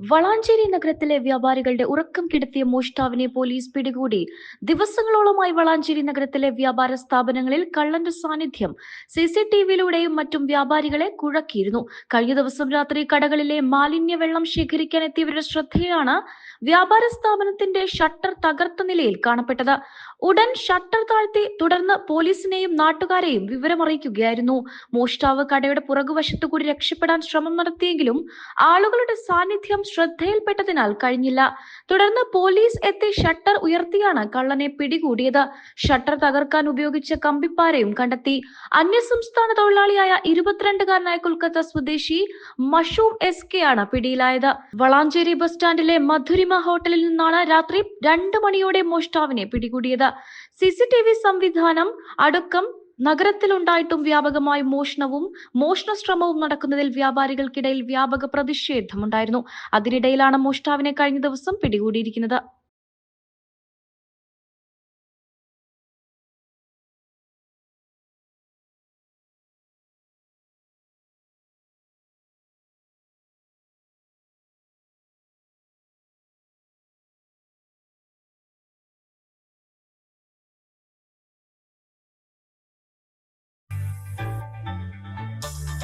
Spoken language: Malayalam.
വളാഞ്ചേരി നഗരത്തിലെ വ്യാപാരികളുടെ ഉറക്കം കിടത്തിയ മോഷ്ടാവിനെ പോലീസ് പിടികൂടി. ദിവസങ്ങളോളമായി വളാഞ്ചേരി നഗരത്തിലെ വ്യാപാര സ്ഥാപനങ്ങളിൽ കള്ളന്റെ സാന്നിധ്യം. സി സി ടിവിയിലൂടെയും മറ്റും വ്യാപാരികളെ കുഴക്കിയിരുന്നു. കഴിഞ്ഞ ദിവസം രാത്രി കടകളിലെ മാലിന്യ വെള്ളം ശേഖരിക്കാൻ എത്തിയവരുടെ ശ്രദ്ധയിലാണ് വ്യാപാര സ്ഥാപനത്തിന്റെ ഷട്ടർ തകർത്ത നിലയിൽ കാണപ്പെട്ടത്. ഉടൻ ഷട്ടർ താഴ്ത്തി തുടർന്ന് പോലീസിനെയും നാട്ടുകാരെയും വിവരമറിയിക്കുകയായിരുന്നു. മോഷ്ടാവ് കടയുടെ പുറകുവശത്തു കൂടി രക്ഷപ്പെടാൻ ശ്രമം നടത്തിയെങ്കിലും ആളുകളുടെ സാന്നിധ്യം ശ്രദ്ധയിൽപ്പെട്ടതിനാൽ കഴിഞ്ഞില്ല. തുടർന്ന് പോലീസ് എത്തി ഷട്ടർ ഉയർത്തിയാണ് കള്ളനെ പിടികൂടിയത്. ഷട്ടർ തകർക്കാൻ ഉപയോഗിച്ച കമ്പിപ്പാരയും കണ്ടെത്തി. അന്യസംസ്ഥാന തൊഴിലാളിയായ ഇരുപത്തിരണ്ടുകാരനായ കൊൽക്കത്ത സ്വദേശി മഷൂം എസ് കെ ആണ് പിടിയിലായത്. വളാഞ്ചേരി ബസ് സ്റ്റാൻഡിലെ മധുരിമ ഹോട്ടലിൽ നിന്നാണ് രാത്രി രണ്ട് മണിയോടെ മോഷ്ടാവിനെ പിടികൂടിയത്. സി സി ടി വി സംവിധാനം അടുക്കം നഗരത്തിലുണ്ടായിട്ടും വ്യാപകമായ മോഷണവും മോഷണ ശ്രമവും നടക്കുന്നതിൽ വ്യാപാരികൾക്കിടയിൽ വ്യാപക പ്രതിഷേധമുണ്ടായിരുന്നു. അതിനിടയിലാണ് മോഷ്ടാവിനെ കഴിഞ്ഞ ദിവസം പിടികൂടിയിരിക്കുന്നത്.